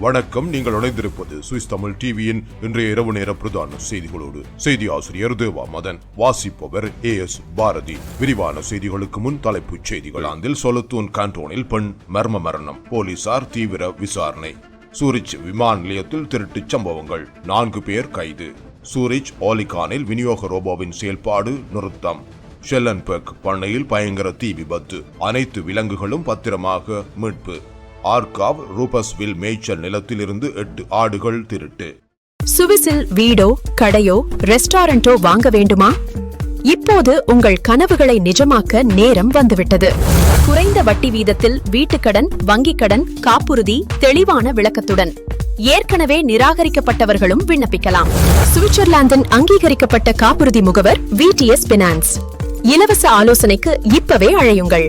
வணக்கம் நீங்கள் இணைந்திருப்பது சுவிஸ் தமிழ் டிவியின் இன்றைய இரவு நேர பிரதான செய்திகளோடு. செய்தி ஆசிரியர் தேவா மதன் வாசிப்பவர் ஏ எஸ் பாரதி. விரிவான செய்திகளுக்கு முன் தலைப்புச் செய்திகள். ஆந்தில் சொலத்தூன் கான்டோனில் பெண் மர்ம மரணம் போலீசார் தீவிர விசாரணை. சூரிச் விமான நிலையத்தில் திருட்டுச் சம்பவங்கள் நான்கு பேர் கைது. சூரிச் ஓலிகானில் விநியோக ரோபோவின் செயல்பாடு நிறுத்தம். ஷெல்லன்பெக் பண்ணையில் பயங்கர தீ விபத்து அனைத்து விலங்குகளும் பத்திரமாக மீட்பு. ஆர்காவ் ரூபஸ்வில் மேய்ச்சல் நிலத்திலிருந்து எட்டு ஆடுகள் திருட்டு. சுவிஸில் வீடோ கடையோ ரெஸ்டாரண்டோ வாங்க வேண்டுமா? இப்போது உங்கள் கனவுகளை நிஜமாக்க நேரம் வந்துவிட்டது. குறைந்த வட்டி வீதத்தில் வீட்டுக்கடன் வங்கிக் கடன் காப்புறுதி தெளிவான விளக்கத்துடன். ஏற்கனவே நிராகரிக்கப்பட்டவர்களும் விண்ணப்பிக்கலாம். சுவிட்சர்லாந்தின் அங்கீகரிக்கப்பட்ட காப்புறுதி முகவர் விடிஎஸ் பினான்ஸ் இலவச ஆலோசனைக்கு இப்பவே அழையுங்கள்.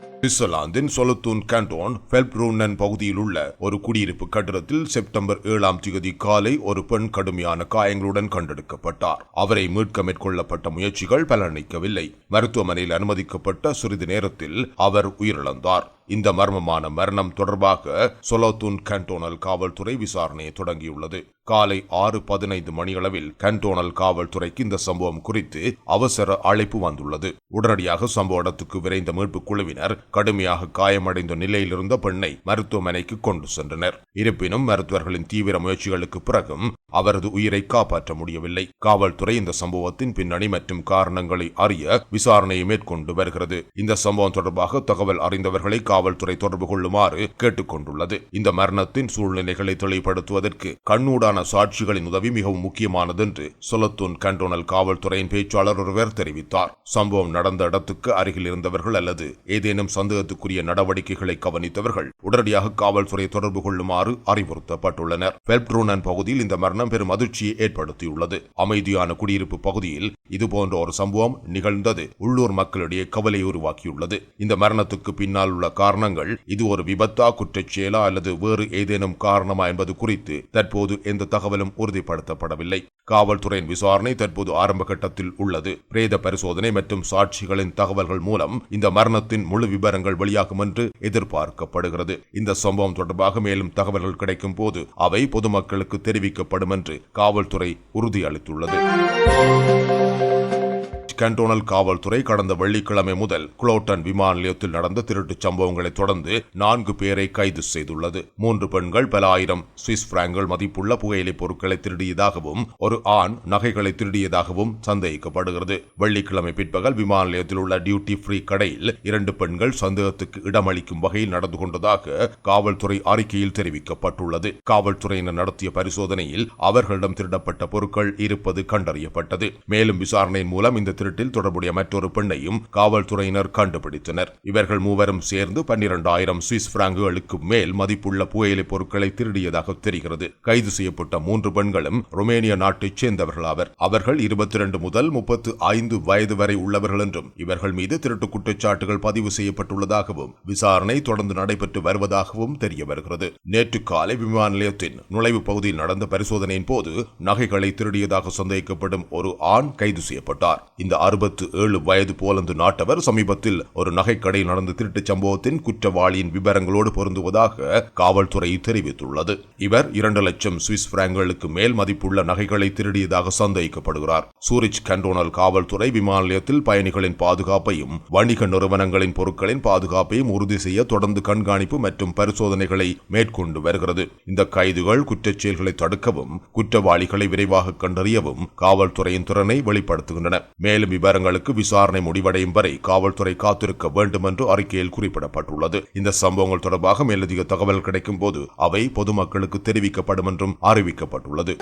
சுவிட்சர்லாந்தின் சொலத்தூன் கேண்டோன் ஃபெல்ப்ரூனன் பகுதியில் உள்ள ஒரு குடியிருப்பு கட்டிடத்தில் செப்டம்பர் ஏழாம் தேதி காலை ஒரு பெண் கடுமையான காயங்களுடன் கண்டெடுக்கப்பட்டார். அவரை மீட்க மேற்கொள்ளப்பட்ட முயற்சிகள் பலனளிக்கவில்லை. மருத்துவமனையில் அனுமதிக்கப்பட்ட சிறிது நேரத்தில் அவர் உயிரிழந்தார். இந்த மர்மமான மரணம் தொடர்பாக சொலோத்துன் கண்டோனல் காவல்துறை விசாரணையை தொடங்கியுள்ளது. காலை ஆறு பதினைந்து மணியளவில் கண்டோனல் காவல்துறைக்கு இந்த சம்பவம் குறித்து அவசர அழைப்பு வந்துள்ளது. உடனடியாக சம்பவ இடத்துக்கு விரைந்த மீட்புக் குழுவினர் கடுமையாக காயமடைந்த நிலையில் இருந்த பெண்ணை மருத்துவமனைக்கு கொண்டு சென்றனர். இருப்பினும் மருத்துவர்களின் தீவிர முயற்சிகளுக்கு பிறகும் அவரது உயிரை காப்பாற்ற முடியவில்லை. காவல்துறை இந்த சம்பவத்தின் பின்னணி மற்றும் காரணங்களை அறிய விசாரணையை மேற்கொண்டு வருகிறது. இந்த சம்பவம் தொடர்பாக தகவல் அறிந்தவர்களை காவல்துறை தொடர்பு கொள்ளுமாறு கேட்டுக்கொண்டுள்ளது. இந்த மரணத்தின் சூழ்நிலைகளை தெளிவுபடுத்துவதற்கு கண்ணூடான சாட்சிகளின் உதவி மிகவும் முக்கியமானது என்று சொலத்தூன் கண்டோனல் காவல்துறையின் பேச்சாளர் ஒருவர் தெரிவித்தார். சம்பவம் நடந்த இடத்துக்கு அருகில் இருந்தவர்கள் அல்லது ஏதேனும் சந்தேகத்துக்குரிய நடவடிக்கைகளை கவனித்தவர்கள் உடனடியாக காவல்துறை தொடர்பு கொள்ளுமாறு அறிவுறுத்தப்பட்டுள்ளனர். பெல்ப்ரூனன் பகுதியில் இந்த மரணம் பெரும் அதிர்ச்சியை ஏற்படுத்தியுள்ளது. அமைதியான குடியிருப்பு பகுதியில் இதுபோன்ற ஒரு சம்பவம் நிகழ்ந்தது. உள்ளூர் மக்களிடையே கவலை உருவாக்கியுள்ளது. இந்த மரணத்துக்கு பின்னால் உள்ள காரணங்கள் இது ஒரு விபத்தா குற்றச் செயலா அல்லது வேறு ஏதேனும் காரணமா என்பது குறித்து தற்போது எந்த தகவலும் உறுதிப்படுத்தப்படவில்லை. காவல்துறையின் விசாரணை தற்போது ஆரம்ப கட்டத்தில் உள்ளது. பிரேத பரிசோதனை மற்றும் சாட்சிகளின் தகவல்கள் மூலம் இந்த மரணத்தின் முழு விவரங்கள் வெளியாகும் என்று எதிர்பார்க்கப்படுகிறது. இந்த சம்பவம் தொடர்பாக மேலும் தகவல்கள் கிடைக்கும் போது அவை பொதுமக்களுக்கு தெரிவிக்கப்படும் என்று காவல்துறை உறுதியளித்துள்ளது. கேண்டோனல் காவல்துறை கடந்த வெள்ளிக்கிழமை முதல் குளோட்டன் விமான நிலையத்தில் நடந்த திருட்டுச் சம்பவங்களை தொடர்ந்து நான்கு பேரை கைது செய்துள்ளது. மூன்று பெண்கள் பல ஆயிரம் சுவிஸ் பிராங்கள் மதிப்புள்ள புகையிலை பொருட்களை திருடியதாகவும் ஒரு ஆண் நகைகளை திருடியதாகவும் சந்தேகிக்கப்படுகிறது. வெள்ளிக்கிழமை பிற்பகல் விமான நிலையத்தில் உள்ள டியூட்டி ஃப்ரீ கடையில் இரண்டு பெண்கள் சந்தேகத்துக்கு இடமளிக்கும் வகையில் நடந்து கொண்டதாக காவல்துறை அறிக்கையில் தெரிவிக்கப்பட்டுள்ளது. காவல்துறையினர் நடத்திய பரிசோதனையில் அவர்களிடம் திருடப்பட்ட பொருட்கள் இருப்பது கண்டறியப்பட்டது. மேலும் விசாரணையின் மூலம் இந்த திருட்டில் தொடர்புடைய மற்றொரு பெண்ணையும் காவல்துறையினர் கண்டுபிடித்தனர். இவர்கள் மூவரும் சேர்ந்து பன்னிரண்டாயிரம் சுவிஸ் பிராங்குகளுக்கு மேல் மதிப்புள்ள புகையிலை பொருட்களை திருடியதாக தெரிகிறது. கைது செய்யப்பட்ட மூன்று பெண்களும் ருமேனிய நாட்டைச் சேர்ந்தவர்கள் ஆவர் அவர்கள் இருபத்தி இரண்டு முதல் முப்பத்து ஐந்து வயது வரை உள்ளவர்கள் என்றும் இவர்கள் மீது திருட்டு குற்றச்சாட்டுகள் பதிவு செய்யப்பட்டுள்ளதாகவும் விசாரணை தொடர்ந்து நடைபெற்று வருவதாகவும் தெரிய வருகிறது. நேற்று காலை விமான நிலையத்தின் நுழைவு பகுதியில் நடந்த பரிசோதனையின் போது நகைகளை திருடியதாக சந்தேகிக்கப்படும் ஒரு ஆண் கைது செய்யப்பட்டார். இந்த அறுபத்து ஏழு வயது போலந்து நாட்டவர் சமீபத்தில் ஒரு நகைக்கடையில் நடந்த திருட்டுச் சம்பவத்தின் குற்றவாளியின் விவரங்களோடு பொருந்துவதாக காவல்துறை தெரிவித்துள்ளது. இவர் இரண்டு லட்சம் சுவிஸ் பிராங்களுக்கு மேல் மதிப்புள்ள நகைகளை திருடியதாக சந்தேகிக்கப்படுகிறார். சூரிச் கண்டோனல் காவல்துறை விமான நிலையத்தில் பயணிகளின் பாதுகாப்பையும் வணிக நிறுவனங்களின் பொருட்களின் பாதுகாப்பையும் உறுதி செய்ய தொடர்ந்து கண்காணிப்பு மற்றும் பரிசோதனைகளை மேற்கொண்டு வருகிறது. இந்த கைதுகள் குற்றச் செயல்களை தடுக்கவும் குற்றவாளிகளை விரைவாக கண்டறியவும் காவல்துறையின் திறனை வெளிப்படுத்துகின்றன. மேலும் விவரங்களுக்கு விசாரணை முடிவடையும் வரை காவல்துறை காத்திருக்க வேண்டும் என்று அறிக்கையில் குறிப்பிடப்பட்டுள்ளது. இந்த சம்பவங்கள் தொடர்பாக மேலதிக தகவல் கிடைக்கும் போது அவை பொதுமக்களுக்கு தெரிவிக்கப்படும் என்றும் அறிவிக்கப்பட்டுள்ளது.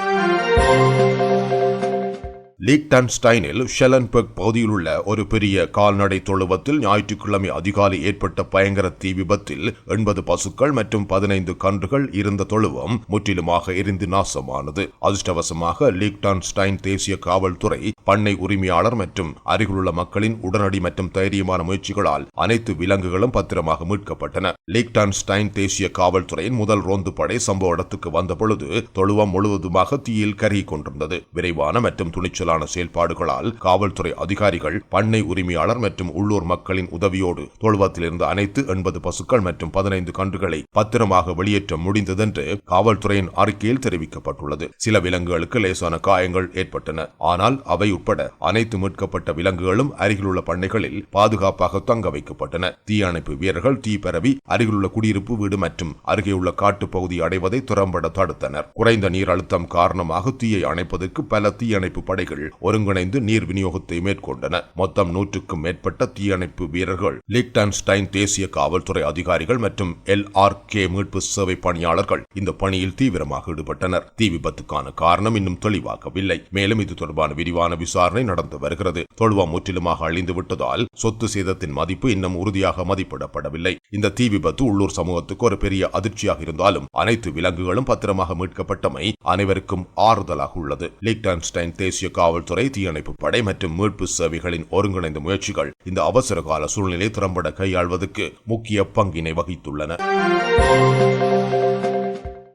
லீக்டன்ஸ்டைனில் ஷெலன்பர்க் பகுதியில் உள்ள ஒரு பெரிய கால்நடை தொழுவத்தில் ஞாயிற்றுக்கிழமை அதிகாலை ஏற்பட்ட பயங்கர தீ விபத்தில் எண்பது பசுக்கள் மற்றும் பதினைந்து கன்றுகள் இருந்த தொழுவம் முற்றிலுமாக எரிந்து நாசமானது. அதிர்ஷ்டவசமாக லீக்டான்ஸ்டைன் தேசிய காவல்துறை பண்ணை உரிமையாளர் மற்றும் அருகிலுள்ள மக்களின் உடனடி மற்றும் தைரியமான முயற்சிகளால் அனைத்து விலங்குகளும் பத்திரமாக மீட்கப்பட்டன. லீக்டான்ஸ்டைன் தேசிய காவல்துறையின் முதல் ரோந்து படை சம்பவ இடத்துக்கு வந்த பொழுது தொழுவம் முழுவதுமாக தீயில் கருகிக் கொண்டிருந்தது. விரைவான மற்றும் துணிச்சல் துணிச்சலான செயல்பாடுகளால் காவல்துறை அதிகாரிகள் பண்ணை உரிமையாளர் மற்றும் உள்ளூர் மக்களின் உதவியோடு தொழுவத்தில் இருந்த அனைத்து எண்பது பசுக்கள் மற்றும் பதினைந்து கன்றுகளை பத்திரமாக வெளியேற்ற முடிந்ததென்று காவல்துறையின் அறிக்கையில் தெரிவிக்கப்பட்டுள்ளது. சில விலங்குகளுக்கு லேசான காயங்கள் ஏற்பட்டன. ஆனால் அவை உட்பட அனைத்து மீட்கப்பட்ட விலங்குகளும் அருகிலுள்ள பண்ணைகளில் பாதுகாப்பாக தங்க வைக்கப்பட்டன. தீயணைப்பு வீரர்கள் தீ பரவி அருகிலுள்ள குடியிருப்பு வீடு மற்றும் அருகேயுள்ள காட்டுப் பகுதி அடைவதை திறம்பட தடுத்தனர். குறைந்த நீர் அழுத்தம் காரணமாக தீயை அணைப்பதற்கு பல தீயணைப்பு படைகள் ஒருங்கிணைந்து நீர் விநியோகத்தை மேற்கொண்டனர் மொத்தம் நூற்றுக்கும் மேற்பட்ட தீயணைப்பு வீரர்கள் லிக்டன்ஸ்டைன் தேசிய காவல்துறை அதிகாரிகள் மற்றும் எல் ஆர் கே மீட்பு சேவை பணியாளர்கள் இந்த பணியில் தீவிரமாக ஈடுபட்டனர். தீ விபத்துக்கான காரணம் இன்னும் தெளிவாகவில்லை. மேலும் இது தொடர்பான விரிவான விசாரணை நடந்து வருகிறது. தொழுவா முற்றிலுமாக அழிந்து விட்டதால் சொத்து சேதத்தின் மதிப்பு இன்னும் உறுதியாக மதிப்பிடப்படவில்லை. இந்த தீ விபத்து உள்ளூர் சமூகத்துக்கு ஒரு பெரிய அதிர்ச்சியாக இருந்தாலும் அனைத்து விலங்குகளும் பத்திரமாக மீட்கப்பட்டமை அனைவருக்கும் ஆறுதலாக உள்ளது. லிக்டன்ஸ்டைன் தேசிய காவல்துறை தீயணைப்பு படை மற்றும் மீட்பு சேவைகளின் ஒருங்கிணைந்த முயற்சிகள் இந்த அவசர கால சூழ்நிலை திறம்பட கையாள்வதற்கு முக்கிய பங்கினை வகித்துள்ளன.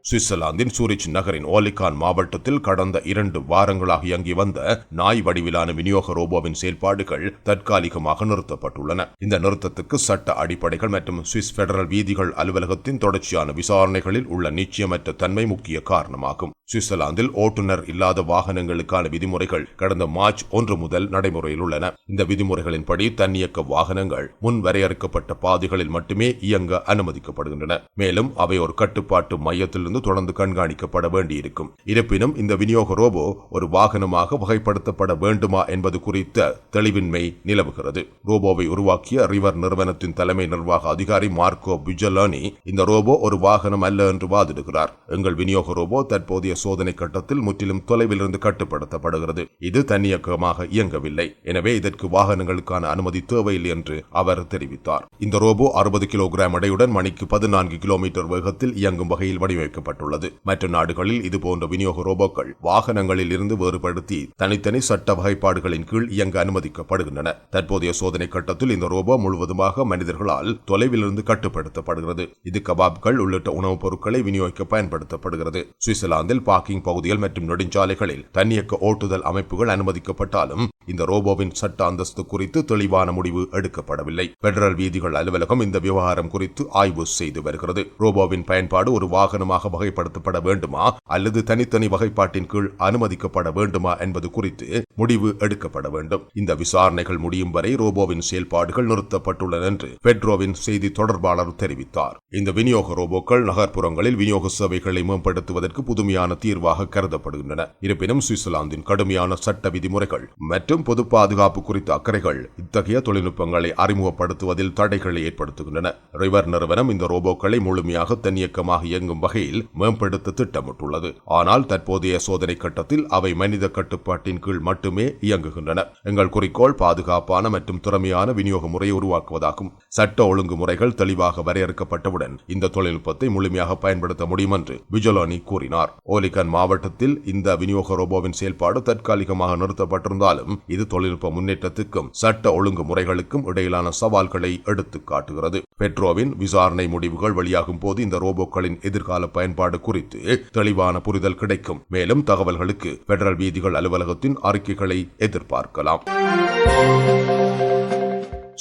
சுவிட்சர்லாந்தின் சூரிச் நகரின் ஓலிகான் மாவட்டத்தில் கடந்த இரண்டு வாரங்களாக இயங்கி வந்த நாய் வடிவிலான விநியோக ரோபோவின் செயல்பாடுகள் தற்காலிகமாக நிறுத்தப்பட்டுள்ளன. இந்த நிறுத்தத்துக்கு சட்ட அடிப்படைகள் மற்றும் சுவிஸ் பெடரல் வீதிகள் அலுவலகத்தின் தொடர்ச்சியான விசாரணைகளில் உள்ள நிச்சயமற்ற தன்மை முக்கிய காரணமாகும். சுவிட்சர்லாந்தில் ஓட்டுநர் இல்லாத வாகனங்களுக்கான விதிமுறைகள் கடந்த மார்ச் ஒன்று முதல் நடைமுறையில் உள்ளன. இந்த விதிமுறைகளின்படி தன்னியக்க வாகனங்கள் முன் வரையறுக்கப்பட்ட பாதைகளில் மட்டுமே இயங்க அனுமதிக்கப்படுகின்றன. மேலும் அவை ஒரு கட்டுப்பாட்டு மையத்திலிருந்து தொடர்ந்து கண்காணிக்கப்பட வேண்டியிருக்கும். இருப்பினும் இந்த விநியோக ரோபோ ஒரு வாகனமாக வகைப்படுத்தப்பட வேண்டுமா என்பது குறித்த தெளிவின்மை நிலவுகிறது. ரோபோவை உருவாக்கிய ரிவர் நிறுவனத்தின் தலைமை நிர்வாக அதிகாரி மார்க்கோ பிஜலானி இந்த ரோபோ ஒரு வாகனம் அல்ல என்று வாதிடுகிறார். எங்கள் விநியோக ரோபோ தற்போதைய சோதனை கட்டத்தில் முற்றிலும் தொலைவில் இருந்து கட்டுப்படுத்தப்படுகிறது. இது தன்னியக்கமாக இயங்கவில்லை. எனவே இதற்கு வாகனங்களுக்கான அனுமதி தேவையில்லை என்று அவர் தெரிவித்தார். இந்த ரோபோ அறுபது கிலோகிராம் எடையுடன் மணிக்கு பதினான்கு கிலோமீட்டர் வேகத்தில் இயங்கும் வகையில் அறிவிக்கப்பட்டுள்ளது மற்ற நாடுகளில் இதுபோன்ற விநியோக ரோபோக்கள் வாகனங்களில் இருந்து வேறுபடுத்தி தனித்தனி சட்ட வகைப்பாடுகளின் கீழ் இயங்க அனுமதிக்கப்படுகின்றன. தற்போதைய சோதனை கட்டத்தில் இந்த ரோபோ முழுவதுமாக மனிதர்களால் தொலைவில் இருந்து கட்டுப்படுத்தப்படுகிறது. இது கபாப்கள் உள்ளிட்ட உணவுப் பொருட்களை விநியோகிக்க பயன்படுத்தப்படுகிறது. சுவிட்சர்லாந்தில் பார்க்கிங் பகுதிகள் மற்றும் நெடுஞ்சாலைகளில் தன்னியக்க ஓட்டுதல் அமைப்புகள் அனுமதிக்கப்பட்டாலும் இந்த ரோபோவின் சட்ட அந்தஸ்து குறித்து தெளிவான முடிவு எடுக்கப்படவில்லை. பெடரல் வீதிகள் அலுவலகம் இந்த விவகாரம் குறித்து ஆய்வு செய்து வருகிறது. ரோபோவின் பயன்பாடு ஒரு வாகனமாக வகைப்படுத்தப்பட வேண்டுமா? அல்லது தனித்தனி வகைப்பாட்டின் கீழ் அனுமதிக்கப்பட வேண்டுமா என்பது குறித்து முடிவு எடுக்கப்பட வேண்டும். இந்த விசாரணைகள் முடியும் வரை ரோபோவின் செயல்பாடுகள் நிறுத்தப்பட்டுள்ளன என்று பெட்ரோவின் செய்தி தொடர்பாளர் தெரிவித்தார். இந்த விநியோக ரோபோக்கள் நகர்ப்புறங்களில் விநியோக சேவைகளை மேம்படுத்துவதற்கு புதுமையான தீர்வாக கருதப்படுகின்றன. இருப்பினும் சுவிட்சர்லாந்தின் கடுமையான சட்ட விதிமுறைகள் மற்றும் பொது பாதுகாப்பு குறித்த அக்கறைகள் இத்தகைய தொழில்நுட்பங்களை அறிமுகப்படுத்துவதில் தடைகளை ஏற்படுத்துகின்றன. ரிவர் நிறுவனம் இந்த ரோபோக்களை முழுமையாக தன்னியக்கமாக இயங்கும் வகையில் மேம்படுத்த திட்டமிட்டுள்ளது. ஆனால் தற்போதைய சோதனை கட்டத்தில் அவை மனித கட்டுப்பாட்டின் கீழ் மட்டுமே இயங்குகின்றன. எங்கள் குறிக்கோள் பாதுகாப்பான மற்றும் திறமையான விநியோக முறையை உருவாக்குவதாகும். சட்ட ஒழுங்குமுறைகள் தெளிவாக வரையறுக்கப்பட்டவுடன் இந்த தொழில்நுட்பத்தை முழுமையாக பயன்படுத்த முடியும் என்று விஜலானி கூறினார். ஓலிகன் மாவட்டத்தில் இந்த விநியோக ரோபோவின் செயல்பாடு தற்காலிகமாக நிறுத்தப்பட்டிருந்தாலும் இது தொழில்நுட்ப முன்னேற்றத்துக்கும் சட்ட ஒழுங்கு முறைகளுக்கும் இடையிலான சவால்களை எடுத்து காட்டுகிறது. பெட்ரோவின் விசாரணை முடிவுகள் வெளியாகும் போது இந்த ரோபோக்களின் எதிர்கால பயன்பாடு குறித்து தெளிவான புரிதல் கிடைக்கும். மேலும் தகவல்களுக்கு பெடரல் வீதிகள் அலுவலகத்தின் அறிக்கைகளை எதிர்பார்க்கலாம்.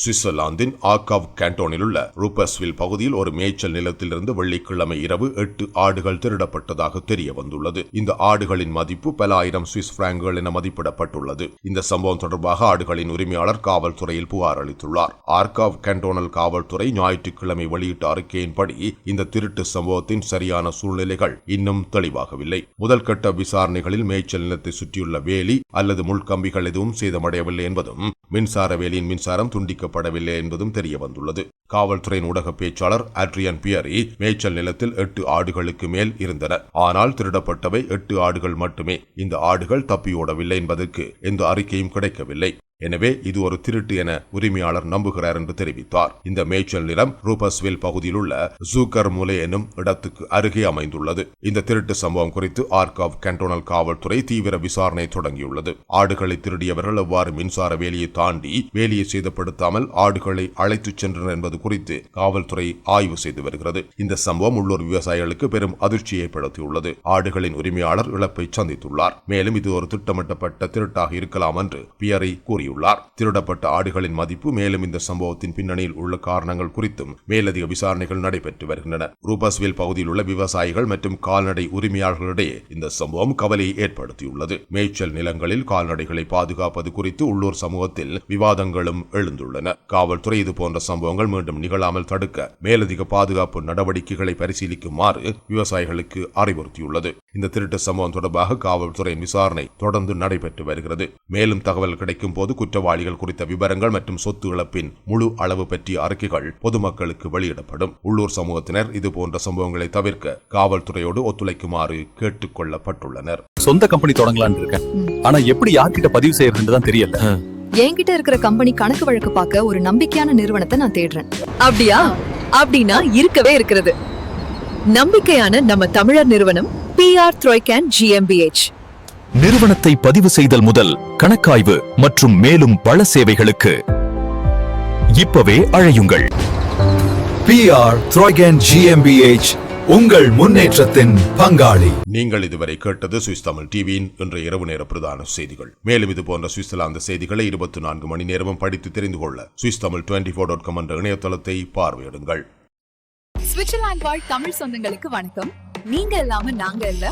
சுவிட்சர்லாந்தின் ஆக்காவ் கேண்டோனில் உள்ள ரூபஸ்வில் பகுதியில் ஒரு மேய்ச்சல் நிலத்திலிருந்து வெள்ளிக்கிழமை இரவு எட்டு ஆடுகள் திருடப்பட்டதாக தெரிய வந்துள்ளது இந்த ஆடுகளின் மதிப்பு பல ஆயிரம் சுவிஸ் பிராங்குகள் என மதிப்பிடப்பட்டுள்ளது. இந்த சம்பவம் தொடர்பாக ஆடுகளின் உரிமையாளர் காவல்துறையில் புகார் அளித்துள்ளார். ஆர்காவ் கேண்டோனல் காவல்துறை ஞாயிற்றுக்கிழமை வெளியிட்ட அறிக்கையின்படி இந்த திருட்டு சம்பவத்தின் சரியான சூழ்நிலைகள் இன்னும் தெளிவாகவில்லை. முதல் கட்ட விசாரணைகளில் மேய்ச்சல் நிலத்தை சுற்றியுள்ள வேலி அல்லது முள்கம்பிகள் எதுவும் சேதமடையவில்லை என்பதும் மின்சார வேலியின் மின்சாரம் துண்டிக்கப்படவில்லை என்பதும் தெரிய வந்துள்ளது காவல்துறையின் ஊடக பேச்சாளர் அட்ரியன் பியரி மேய்ச்சல் நிலத்தில் எட்டு ஆடுகளுக்கு மேல் இருந்தன ஆனால் திருடப்பட்டவை எட்டு ஆடுகள் மட்டுமே. இந்த ஆடுகள் தப்பியோடவில்லை என்பதற்கு எந்த அறிக்கையும் கிடைக்கவில்லை. எனவே இது ஒரு திருட்டு என உரிமையாளர் நம்புகிறார் என்று தெரிவித்தார். இந்த மேய்ச்சல் நிலம் ரூபஸ்வில் பகுதியில் உள்ள ஜூக்கர் முலை எனும் இடத்துக்கு அருகே அமைந்துள்ளது. இந்த திருட்டு சம்பவம் குறித்து ஆர்காவ் கண்டோனல் காவல்துறை தீவிர விசாரணை தொடங்கியுள்ளது. ஆடுகளை திருடியவர்கள் எவ்வாறு மின்சார வேலியை தாண்டி வேலியை சேதப்படுத்தாமல் ஆடுகளை அழைத்துச் சென்றனர் என்பது குறித்து காவல்துறை ஆய்வு செய்து வருகிறது. இந்த சம்பவம் உள்ளூர் விவசாயிகளுக்கு பெரும் அதிர்ச்சி ஏற்படுத்தியுள்ளது ஆடுகளின் உரிமையாளர் இழப்பை சந்தித்துள்ளார். மேலும் இது ஒரு திட்டமிட்டப்பட்ட திருட்டாக இருக்கலாம் என்று பியரை கூறியுள்ளார் திருடப்பட்ட ஆடுகளின் மதிப்பு மேலும் இந்த சம்பவத்தின் பின்னணியில் உள்ள காரணங்கள் குறித்தும் மேலதிக விசாரணைகள் நடைபெற்று வருகின்றன. ரூபஸ்வில் பகுதியில் உள்ள விவசாயிகள் மற்றும் கால்நடை உரிமையாளர்களிடையே இந்த சம்பவம் கவலையை ஏற்படுத்தியுள்ளது. மேய்ச்சல் நிலங்களில் கால்நடைகளை பாதுகாப்பது குறித்து உள்ளூர் சமூகத்தில் விவாதங்களும் எழுந்துள்ளன. காவல்துறை இது போன்ற சம்பவங்கள் மீண்டும் நிகழாமல் தடுக்க மேலதிக பாதுகாப்பு நடவடிக்கைகளை பரிசீலிக்குமாறு விவசாயிகளுக்கு அறிவுறுத்தியுள்ளது. இந்த திருட்டு சம்பவம் தொடர்பாக காவல்துறையின் விசாரணை தொடர்ந்து நடைபெற்று வருகிறது. மேலும் தகவல் கிடைக்கும் போது குற்றவாளிகள் குறித்த விவரங்கள் மற்றும் சொத்து இழப்பின் முழு அளவு பற்றிய அறிக்கைகள் பொதுமக்களுக்கு வெளியிடப்படும். உள்ளூர் சமூகத்தினர் இது போன்ற சம்பவங்களை தவிர்க்க காவல்துறையோடு ஒத்துழைக்குமாறு கேட்டுக் கொள்ளப்பட்டுள்ளனர். சொந்த கம்பெனி தொடங்கலாம்னு இருக்கேன். ஆனா எப்படி யார்கிட்ட பதிவு செய்யறதுன்னு தான் தெரியல. என்கிட்ட இருக்கிற கம்பெனி கணக்கு வழக்கு பார்க்க ஒரு நம்பிக்கையான நிறுவனத்தை நான் தேடுறேன். அப்படியா? அப்படின்னா இருக்கவே இருக்கிறது. நம்பிக்கையான நம்ம தமிழர் நிறுவனம் பிஆர் த்ரோய்கேன் ஜிஎம்பிஎச் நிறுவனத்தை பதிவு செய்தல் முதல் கணக்காய்வு மற்றும் மேலும் பல சேவைகளுக்கு. இப்பவே அழையுங்கள். PR Troigan GmbH உங்கள் முன்னேற்றத்தின் பங்காளி. நீங்கள் இதுவரை கேட்டது சுவிஸ் தமிழ் டிவியின் இன்றைய இரவு நேர பிரதான செய்திகள். மேலும் இது போன்ற சுவிட்சர்லாந்து செய்திகளை இருபத்தி நான்கு மணி நேரமும் படித்து தெரிந்து கொள்ள Swiss Tamil twenty four dot com என்ற இணையதளத்தை பார்வையிடுங்கள். சுவிட்சர்லாந்து வாழ் தமிழ் சொந்தங்களுக்கு வணக்கம். நீங்க இல்லாம நாங்க இல்ல.